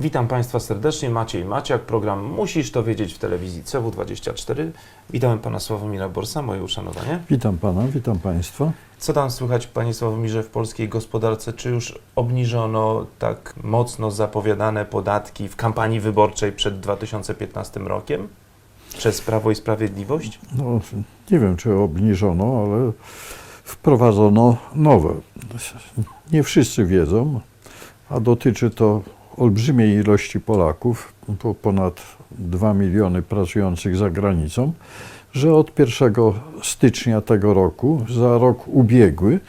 Witam Państwa serdecznie, Maciej Maciak, program Musisz to wiedzieć w telewizji CW24. Witam Pana Sławomira Borsa, moje uszanowanie. Witam pana, witam państwa. Co tam słychać, Panie Sławomirze, w polskiej gospodarce? Czy już obniżono tak mocno zapowiadane podatki w kampanii wyborczej przed 2015 rokiem przez Prawo i Sprawiedliwość? No, nie wiem, czy obniżono, ale wprowadzono nowe. Nie wszyscy wiedzą, a dotyczy to olbrzymiej ilości Polaków, po ponad 2 miliony pracujących za granicą, że od 1 stycznia tego roku, za rok ubiegły,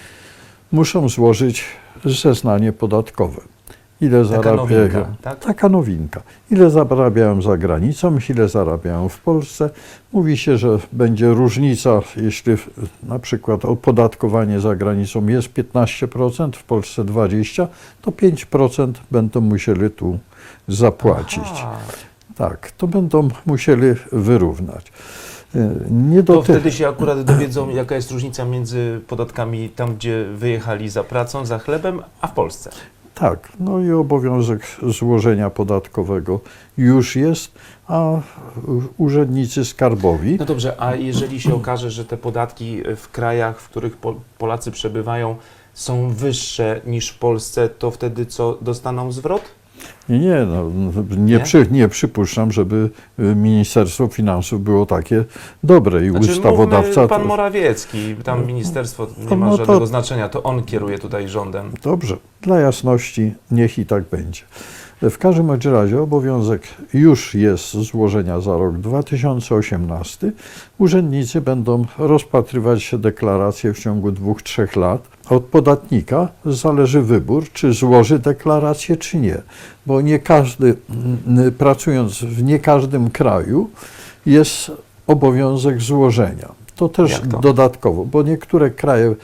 muszą złożyć zeznanie podatkowe. Ile Taka zarabiają? nowinka, tak? Taka nowinka. Ile zarabiają za granicą, ile zarabiają w Polsce. Mówi się, że będzie różnica, jeśli na przykład opodatkowanie za granicą jest 15%, w Polsce 20%, to 5% będą musieli tu zapłacić. Aha, Tak, to będą musieli wyrównać. E, Nie to dotyczy. wtedy się akurat dowiedzą, jaka jest różnica między podatkami tam, gdzie wyjechali za pracą, za chlebem, a w Polsce. Tak, no i obowiązek złożenia podatkowego już jest, a urzędnicy skarbowi No dobrze, a jeżeli się okaże, że te podatki w krajach, w których po, Polacy przebywają, są wyższe niż w Polsce, to wtedy co, dostaną zwrot? Nie, nie, no, nie? Przy, nie przypuszczam, żeby y, Ministerstwo Finansów było takie dobre i Znaczy, ustawodawca. mówmy pan to- Morawiecki, tam ministerstwo nie No, ma no to- żadnego znaczenia, to on kieruje tutaj rządem. Dobrze, dla jasności niech i tak będzie. W każdym razie obowiązek już jest złożenia za rok 2018. Urzędnicy będą rozpatrywać deklaracje w ciągu dwóch, trzech lat. Od podatnika zależy wybór, czy złoży deklarację, czy nie, bo nie każdy, mm, pracując w nie każdym kraju, jest obowiązek złożenia. To też to? dodatkowo, bo niektóre kraje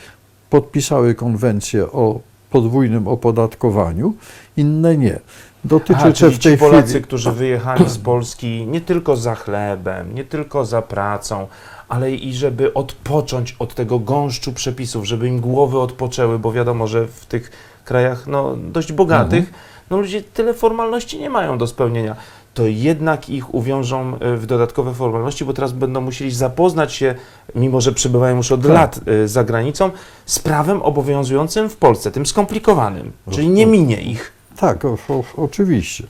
podpisały konwencję o podwójnym opodatkowaniu, inne nie. Dotyczy Aha, czyli w tej ci Polacy, chwili. którzy wyjechali z Polski nie tylko za chlebem, nie tylko za pracą, ale i żeby odpocząć od tego gąszczu przepisów, żeby im głowy odpoczęły, bo wiadomo, że w tych krajach no, dość bogatych, Mhm. no ludzie tyle formalności nie mają do spełnienia. To jednak ich uwiążą e, w dodatkowe formalności, bo teraz będą musieli zapoznać się, mimo że przebywają już od Tak. lat e, za granicą, z prawem obowiązującym w Polsce, tym skomplikowanym, czyli nie minie ich. Tak, o, o, oczywiście.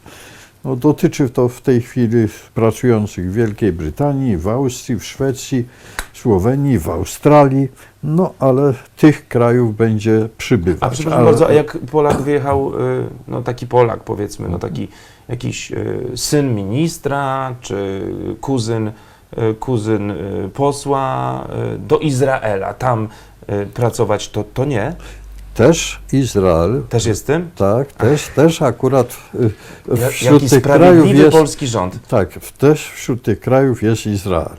No, dotyczy to w tej chwili pracujących w Wielkiej Brytanii, w Austrii, w Szwecji, Słowenii, w Australii, no ale tych krajów będzie przybywać. A przepraszam Ale- bardzo, a jak Polak wyjechał, y, no taki Polak powiedzmy, no taki jakiś y, syn ministra, czy kuzyn, y, kuzyn posła do Izraela, tam pracować, to, to nie? Też Izrael, Też jest tym? tak, też, też akurat y, wśród Jaki tych krajów sprawiedliwy jest, polski rząd. tak, też wśród tych krajów jest Izrael.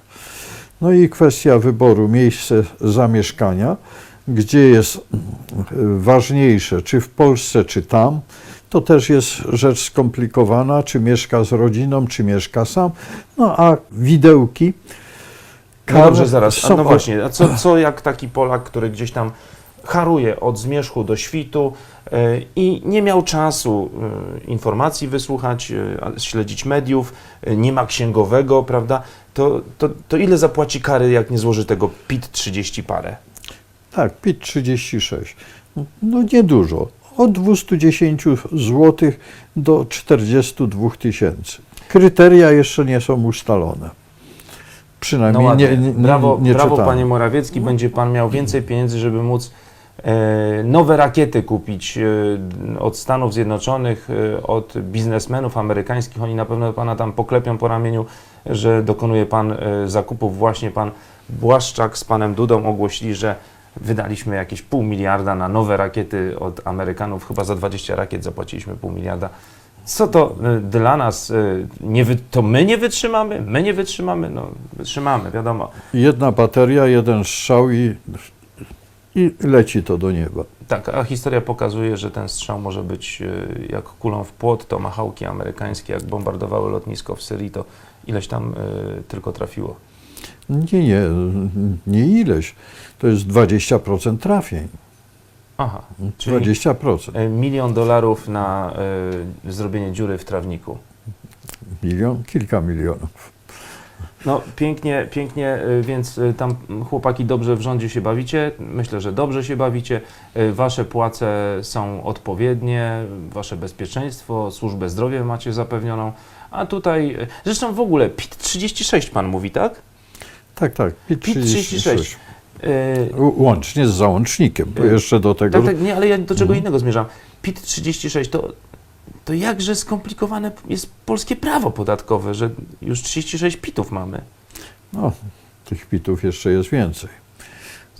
No i kwestia wyboru miejsca zamieszkania, gdzie jest mm, ważniejsze, czy w Polsce, czy tam, to też jest rzecz skomplikowana, czy mieszka z rodziną, czy mieszka sam. No a widełki. No dobrze, zaraz, a no właśnie, a co, co jak taki Polak, który gdzieś tam haruje od zmierzchu do świtu y, i nie miał czasu y, informacji wysłuchać, a- śledzić mediów, nie ma księgowego, prawda, to, to, to ile zapłaci kary, jak nie złoży tego PIT 30 parę? Tak, PIT 36. No niedużo. Od 210 zł do 42 tysięcy. Kryteria jeszcze nie są ustalone. No Przynajmniej ładnie. nie, nie, brawo, nie brawo panie Morawiecki, będzie pan miał więcej pieniędzy, żeby móc e, nowe rakiety kupić e, od Stanów Zjednoczonych, e, od biznesmenów amerykańskich. Oni na pewno pana tam poklepią po ramieniu, że dokonuje pan e, zakupów. Właśnie pan Błaszczak z panem Dudą ogłosili, że wydaliśmy jakieś pół miliarda na nowe rakiety od Amerykanów. Chyba za 20 rakiet zapłaciliśmy pół miliarda. Co to dla nas, nie wy, to my nie wytrzymamy? My nie wytrzymamy? No, wytrzymamy, wiadomo. Jedna bateria, jeden strzał i, i leci to do nieba. Tak, a historia pokazuje, że ten strzał może być y, jak kulą w płot, to machałki amerykańskie, jak bombardowały lotnisko w Syrii, to ileś tam y, tylko trafiło. Nie, nie, nie ileś. To jest 20% trafień. Aha, czyli 20%. e, milion dolarów na e, zrobienie dziury w trawniku. Milion, kilka milionów. No pięknie, pięknie, y, więc y, tam chłopaki dobrze w rządzie się bawicie. Myślę, że dobrze się bawicie. Y, Wasze płace są odpowiednie, wasze bezpieczeństwo, służbę zdrowia macie zapewnioną. A tutaj, zresztą w ogóle PIT 36 pan mówi, tak? Tak, tak. PIT PIT 36. Y, U- Łącznie z załącznikiem, bo jeszcze do tego. Tak, tak, nie, ale ja do czego Mhm. innego zmierzam. PIT 36 to, to jakże skomplikowane jest polskie prawo podatkowe, że już 36 PITów mamy. No, tych pitów jeszcze jest więcej.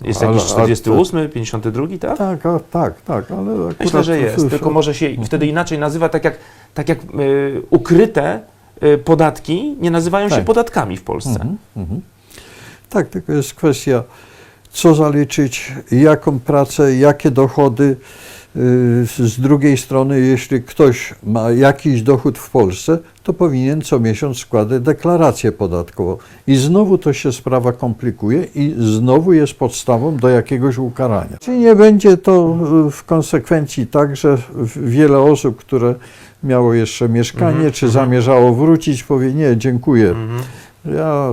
Jest Ale- jakiś a 48, 52, tak? Tak, a, tak, tak, ale. Myślę, że jest, tylko może się wtedy inaczej nazywa, tak jak, tak jak y, ukryte y, podatki nie nazywają się Tak. podatkami w Polsce. Mhm, mhm. Tak, tylko jest kwestia, co zaliczyć, jaką pracę, jakie dochody. Yy, Z drugiej strony, jeśli ktoś ma jakiś dochód w Polsce, to powinien co miesiąc składać deklarację podatkową. I znowu to się sprawa komplikuje i znowu jest podstawą do jakiegoś ukarania. Czy nie będzie to yy, w konsekwencji tak, że wiele osób, które miało jeszcze mieszkanie, Mhm, czy mhm. zamierzało wrócić, powie nie, dziękuję, Mhm. ja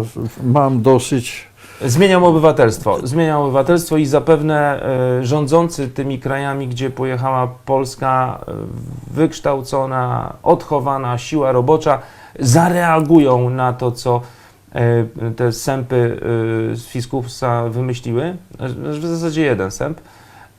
mam dosyć. Zmieniam obywatelstwo. Zmieniam obywatelstwo i zapewne y, rządzący tymi krajami, gdzie pojechała Polska, y, wykształcona, odchowana siła robocza, zareagują na to, co y, te sępy z Fiskusa wymyśliły. W zasadzie jeden sęp.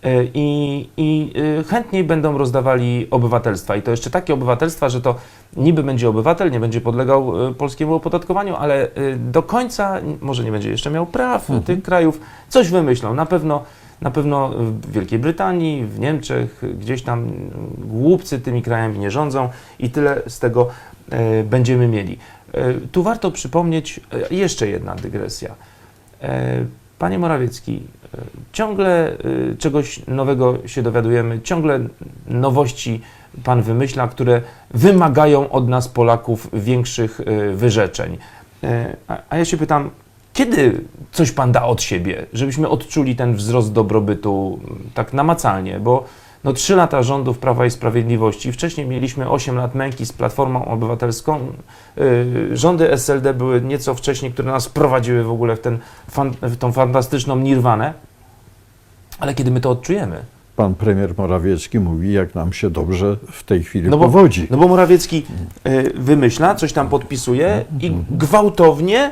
Y, I, I y, chętniej będą rozdawali obywatelstwa. I to jeszcze takie obywatelstwa, że to niby będzie obywatel, nie będzie podlegał y, polskiemu opodatkowaniu, ale do końca może nie będzie jeszcze miał praw Mhm. tych krajów. Coś wymyślą. Na pewno, na pewno w Wielkiej Brytanii, w Niemczech, gdzieś tam y, głupcy tymi krajami nie rządzą i tyle z tego będziemy mieli. Tu warto przypomnieć jeszcze jedna dygresja. Panie Morawiecki, e, ciągle e, czegoś nowego się dowiadujemy, ciągle nowości Pan wymyśla, które wymagają od nas, Polaków, większych e, wyrzeczeń. A, ja się pytam, kiedy coś Pan da od siebie, żebyśmy odczuli ten wzrost dobrobytu tak namacalnie, bo no, trzy lata rządów Prawa i Sprawiedliwości, wcześniej mieliśmy 8 lat męki z Platformą Obywatelską, Y, rządy SLD były nieco wcześniej, które nas wprowadziły w ogóle w, ten, w tą fantastyczną nirwanę, ale kiedy my to odczujemy? Pan premier Morawiecki mówi, jak nam się dobrze w tej chwili No bo- powodzi. No bo Morawiecki y, wymyśla, coś tam podpisuje i gwałtownie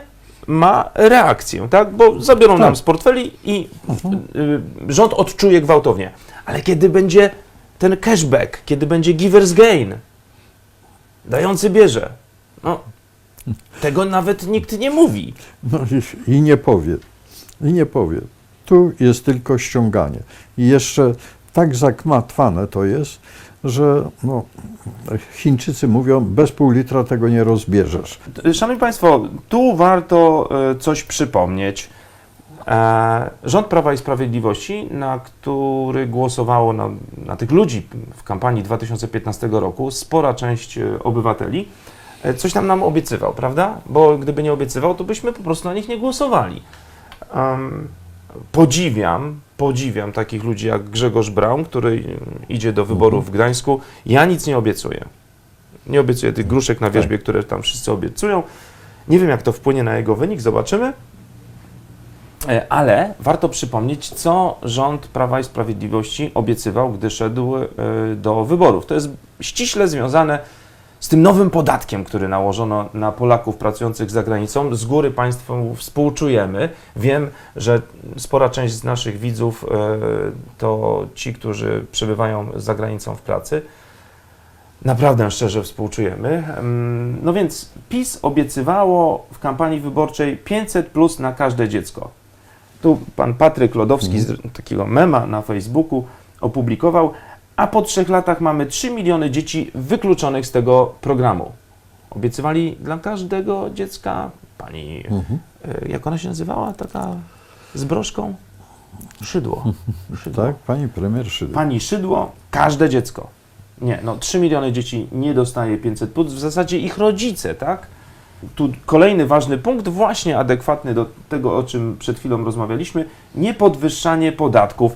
ma reakcję, tak? Bo zabiorą Tak. nam z portfeli i y, rząd odczuje gwałtownie. Ale kiedy będzie ten cashback, kiedy będzie giver's gain, dający bierze, no, tego nawet nikt nie mówi. No i, I nie powie. I nie powie. Tu jest tylko ściąganie. I jeszcze tak zakmatwane to jest, że no, Chińczycy mówią, bez pół litra tego nie rozbierzesz. Szanowni Państwo, tu warto e, coś przypomnieć. E, Rząd Prawa i Sprawiedliwości, na który głosowało na, na tych ludzi w kampanii 2015 roku, spora część e, obywateli, coś tam nam obiecywał, prawda? Bo gdyby nie obiecywał, to byśmy po prostu na nich nie głosowali. Podziwiam, podziwiam takich ludzi jak Grzegorz Braun, który idzie do wyborów w Gdańsku. Ja nic nie obiecuję. Nie obiecuję tych gruszek na wierzbie, które tam wszyscy obiecują. Nie wiem, jak to wpłynie na jego wynik, zobaczymy. E, Ale warto przypomnieć, co rząd Prawa i Sprawiedliwości obiecywał, gdy szedł e, do wyborów. To jest ściśle związane z tym nowym podatkiem, który nałożono na Polaków pracujących za granicą. Z góry Państwu współczujemy. Wiem, że spora część z naszych widzów e, to ci, którzy przebywają za granicą w pracy. Naprawdę szczerze współczujemy. Mm, No więc PiS obiecywało w kampanii wyborczej 500 plus na każde dziecko. Tu pan Patryk Lodowski z takiego mema na Facebooku opublikował, a po trzech latach mamy 3 miliony dzieci wykluczonych z tego programu. Obiecywali dla każdego dziecka pani, e, jak ona się nazywała, taka z broszką? Szydło. Szydło. Tak, pani premier Szydło. Pani Szydło, każde dziecko. Nie, no 3 miliony dzieci nie dostaje 500 plus, w zasadzie ich rodzice, tak? Tu kolejny ważny punkt, właśnie adekwatny do tego, o czym przed chwilą rozmawialiśmy, niepodwyższanie podatków.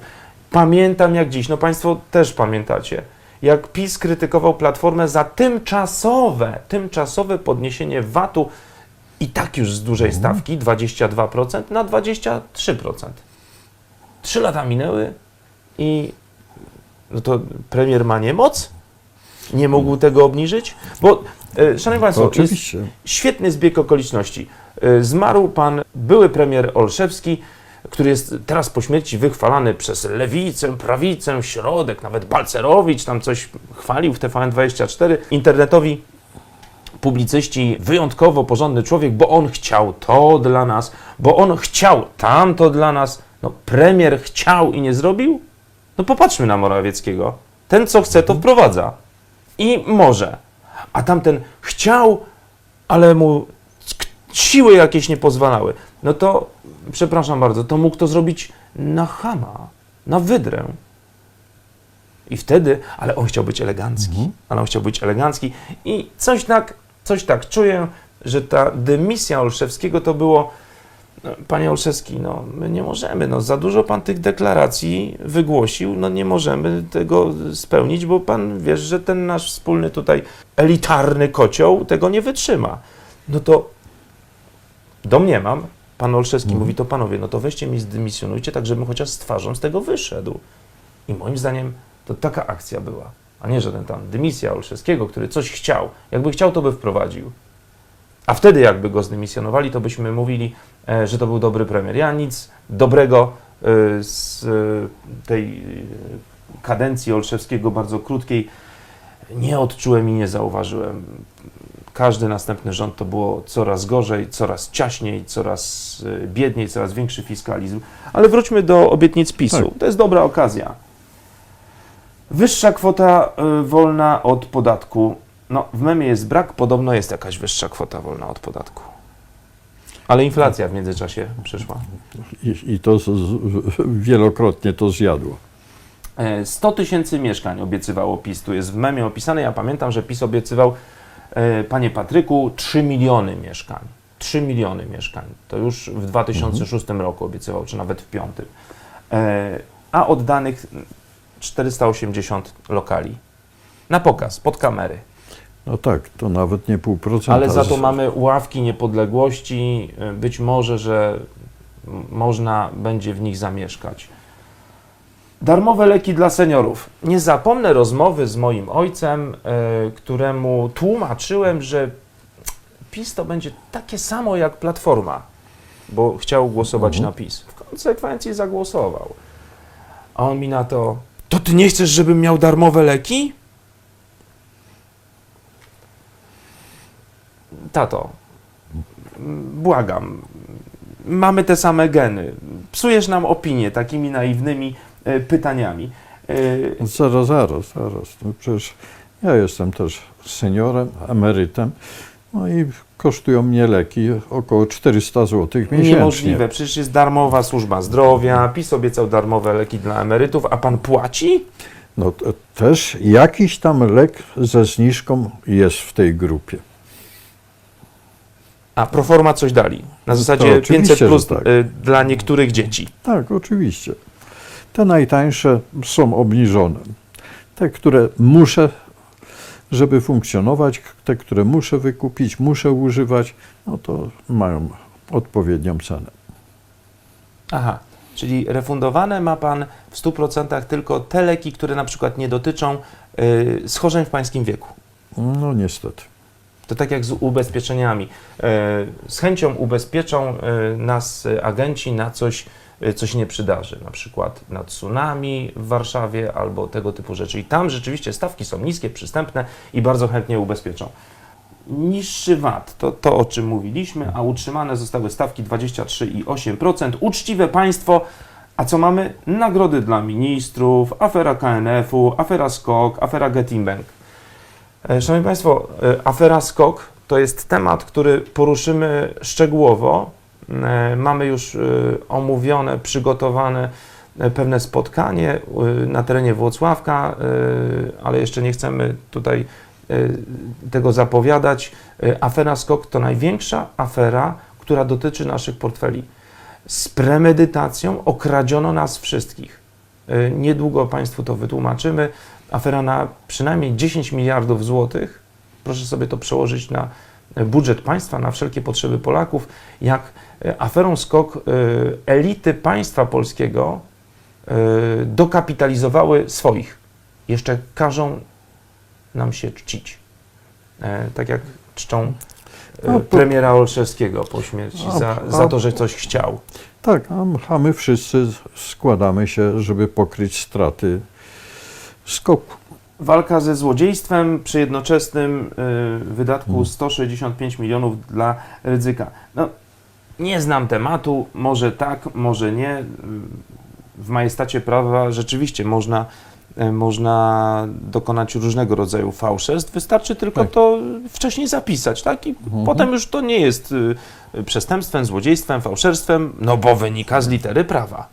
Pamiętam jak dziś, no Państwo też pamiętacie, jak PiS krytykował Platformę za tymczasowe, tymczasowe podniesienie VAT-u i tak już z dużej stawki, 22% na 23%. Trzy lata minęły i no to premier ma niemoc? Nie mógł tego obniżyć? Bo, e, szanowni Państwo, oczywiście. świetny zbieg okoliczności. E, Zmarł pan były premier Olszewski, który jest teraz po śmierci wychwalany przez lewicę, prawicę, środek, nawet Balcerowicz tam coś chwalił w TVN24. Internetowi publicyści, wyjątkowo porządny człowiek, bo on chciał to dla nas, bo on chciał tamto dla nas. No premier chciał i nie zrobił? No popatrzmy na Morawieckiego. Ten, co chce, to wprowadza. I może. A tamten chciał, ale mu siły jakieś nie pozwalały. No to, przepraszam bardzo, to mógł to zrobić na chama, na wydrę. I wtedy, ale on chciał być elegancki, ale on chciał być elegancki i coś tak, coś tak czuję, że ta dymisja Olszewskiego to było, no, panie Olszewski, no my nie możemy, no za dużo pan tych deklaracji wygłosił, no nie możemy tego spełnić, bo pan wiesz, że ten nasz wspólny tutaj elitarny kocioł tego nie wytrzyma. No to domniemam, pan Olszewski mówi, to panowie, no to weźcie mi zdymisjonujcie, tak żebym chociaż z twarzą z tego wyszedł. I moim zdaniem to taka akcja była, a nie żaden tam dymisja Olszewskiego, który coś chciał. Jakby chciał, to by wprowadził. A wtedy jakby go zdymisjonowali, to byśmy mówili, e, że to był dobry premier. Ja nic dobrego e, z e, tej kadencji Olszewskiego, bardzo krótkiej, nie odczułem i nie zauważyłem. Każdy następny rząd to było coraz gorzej, coraz ciaśniej, coraz e, biedniej, coraz większy fiskalizm. Ale wróćmy do obietnic PiSu. Tak. To jest dobra okazja. Wyższa kwota y, wolna od podatku. No, w memie jest brak, podobno jest jakaś wyższa kwota wolna od podatku. Ale inflacja w międzyczasie przyszła. I, i to z, z, wielokrotnie to zjadło. E, 100 tysięcy mieszkań obiecywało PiS. Tu jest w memie opisane. Ja pamiętam, że PiS obiecywał, e, panie Patryku, 3 miliony mieszkań. 3 miliony mieszkań. To już w 2006 roku obiecywał, czy nawet w 2005. E, a oddanych 480 lokali. Na pokaz, pod kamery. No tak, to nawet nie pół procenta. Ale za to mamy ławki niepodległości. y, Być może, że można będzie w nich zamieszkać. Darmowe leki dla seniorów. Nie zapomnę rozmowy z moim ojcem, y, któremu tłumaczyłem, że PiS to będzie takie samo jak Platforma, bo chciał głosować Mhm. na PiS. W konsekwencji zagłosował. A on mi na to: To ty nie chcesz, żebym miał darmowe leki? Tato, błagam, mamy te same geny. Psujesz nam opinię takimi naiwnymi e, pytaniami. E, Zaraz, zaraz, zaraz. No przecież ja jestem też seniorem, emerytem, no i kosztują mnie leki około 400 zł miesięcznie. Niemożliwe, przecież jest darmowa służba zdrowia, PiS obiecał darmowe leki dla emerytów, a pan płaci? No to też jakiś tam lek ze zniżką jest w tej grupie. A proforma coś dali. Na zasadzie oczywiście, 500 że plus tak. e, dla niektórych dzieci. Tak, oczywiście. Te najtańsze są obniżone. Te, które muszę, żeby funkcjonować, te, które muszę wykupić, muszę używać, no to mają odpowiednią cenę. Aha, czyli refundowane ma Pan w 100% tylko te leki, które na przykład nie dotyczą y, schorzeń w Pańskim wieku. No niestety. To tak jak z ubezpieczeniami. E, Z chęcią ubezpieczą e, nas agenci na coś, e, co się nie przydarzy, na przykład na tsunami w Warszawie albo tego typu rzeczy. I tam rzeczywiście stawki są niskie, przystępne i bardzo chętnie ubezpieczą. Niższy VAT, to to o czym mówiliśmy, a utrzymane zostały stawki 23,8%. Uczciwe państwo, a co mamy? Nagrody dla ministrów, afera KNF-u, afera SKOK, afera Getimbank. E, Szanowni Państwo, e, afera SKOK to jest temat, który poruszymy szczegółowo. E, Mamy już e, omówione, przygotowane e, pewne spotkanie na terenie Włocławka, ale jeszcze nie chcemy tutaj tego zapowiadać. Afera SKOK to największa afera, która dotyczy naszych portfeli. Z premedytacją okradziono nas wszystkich. Niedługo Państwu to wytłumaczymy. Afera na przynajmniej 10 miliardów złotych. Proszę sobie to przełożyć na budżet państwa, na wszelkie potrzeby Polaków. Jak y, aferą skok y, elity państwa polskiego y, dokapitalizowały swoich. Jeszcze każą nam się czcić. E, Tak jak czczą e, No, po- premiera Olszewskiego po śmierci A- za, za to, że coś chciał. Tak, a my wszyscy składamy się, żeby pokryć straty skoku. Walka ze złodziejstwem przy jednoczesnym y, wydatku Mhm. 165 milionów dla ryzyka. No, nie znam tematu, może tak, może nie. W majestacie prawa rzeczywiście można, y, można dokonać różnego rodzaju fałszerstw. Wystarczy tylko Tak. to wcześniej zapisać, tak? I Mhm. potem już to nie jest y, przestępstwem, złodziejstwem, fałszerstwem, no bo wynika z litery prawa.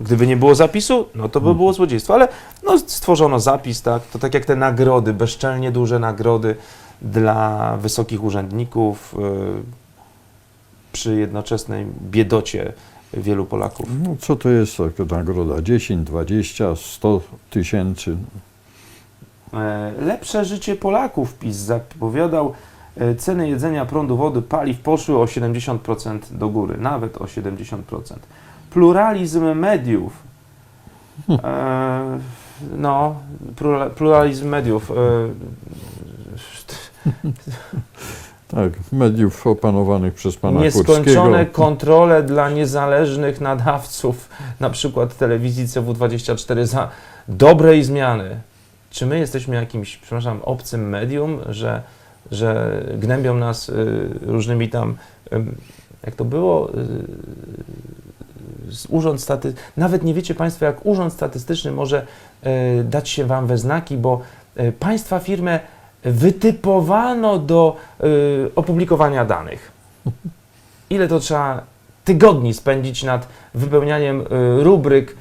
Gdyby nie było zapisu, no to by było złodziejstwo, ale no, stworzono zapis, tak? To tak jak te nagrody, bezczelnie duże nagrody dla wysokich urzędników y, przy jednoczesnej biedocie wielu Polaków. No, co to jest taka nagroda? 10, 20, 100 tysięcy? E, Lepsze życie Polaków PiS zapowiadał. E, Ceny jedzenia, prądu, wody, paliw poszły o 70% do góry, nawet o 70%. Pluralizm mediów. E, no, plura- pluralizm mediów. E, Tak, mediów opanowanych przez pana Nieskończone Kurskiego. kontrole dla niezależnych nadawców, na przykład telewizji CW24 za dobrej zmiany. Czy my jesteśmy jakimś, przepraszam, obcym medium, że, że gnębią nas y, różnymi tam, ym, jak to było, y, urząd staty... Nawet nie wiecie Państwo, jak urząd statystyczny może y, dać się Wam we znaki, bo y, Państwa firmę wytypowano do y, opublikowania danych. Ile to trzeba tygodni spędzić nad wypełnianiem rubryk,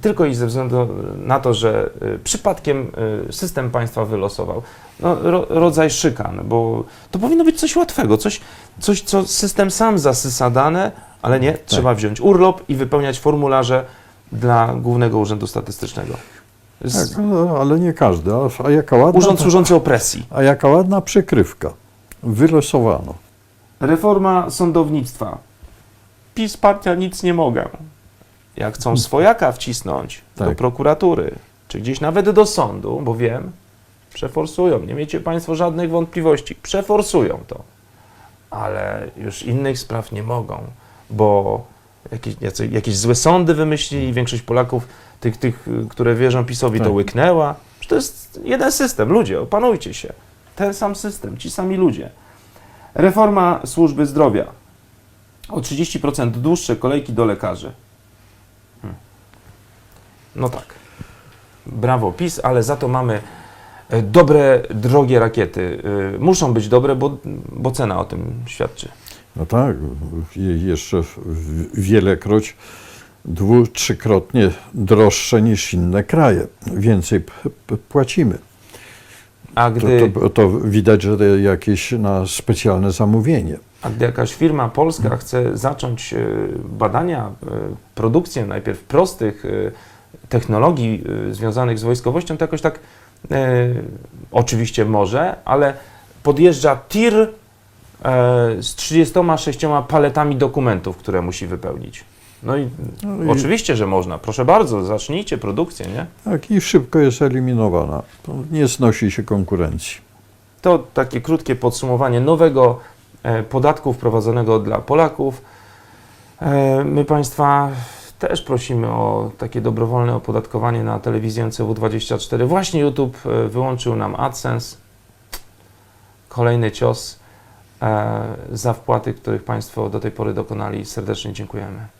tylko i ze względu na to, że przypadkiem system państwa wylosował. No, ro, rodzaj szykan, bo to powinno być coś łatwego, coś, coś, co system sam zasysa dane, ale nie, trzeba wziąć urlop i wypełniać formularze dla Głównego Urzędu Statystycznego. Z, Tak, ale- ale nie każdy. A, jaka ładna, Urząd służący opresji. a jaka ładna przykrywka. Wylosowano. Reforma sądownictwa. PiS partia nic nie mogę. Jak chcą swojaka wcisnąć do Tak. prokuratury, czy gdzieś nawet do sądu, bo wiem, przeforsują. Nie miejcie Państwo żadnych wątpliwości. Przeforsują to. Ale już innych spraw nie mogą, bo jakieś, jakieś złe sądy wymyślili, większość Polaków, tych, tych które wierzą PiSowi, to Tak. łyknęła. Przecież To jest jeden system. Ludzie, opanujcie się. Ten sam system, ci sami ludzie. Reforma służby zdrowia. O 30% dłuższe kolejki do lekarzy. Hmm. No tak. Brawo PiS, ale za to mamy e, dobre, drogie rakiety. Y, Muszą być dobre, bo, bo cena o tym świadczy. No tak, je- jeszcze wielekroć, dwu, trzykrotnie droższe niż inne kraje. Więcej płacimy. A To, gdy, to, to widać, że to jakieś na specjalne zamówienie. a gdy jakaś firma polska chce zacząć e, badania, e, produkcję najpierw prostych e, technologii związanych z wojskowością, to jakoś tak e, oczywiście może, ale podjeżdża tir z 36 paletami dokumentów, które musi wypełnić. No i No i- oczywiście, że można. Proszę bardzo, zacznijcie produkcję, nie? Tak, i szybko jest eliminowana. Nie znosi się konkurencji. To takie krótkie podsumowanie nowego e, podatku wprowadzonego dla Polaków. E, My Państwa też prosimy o takie dobrowolne opodatkowanie na telewizję CW24. Właśnie YouTube e, wyłączył nam AdSense. Kolejny cios e, za wpłaty, których Państwo do tej pory dokonali. Serdecznie dziękujemy.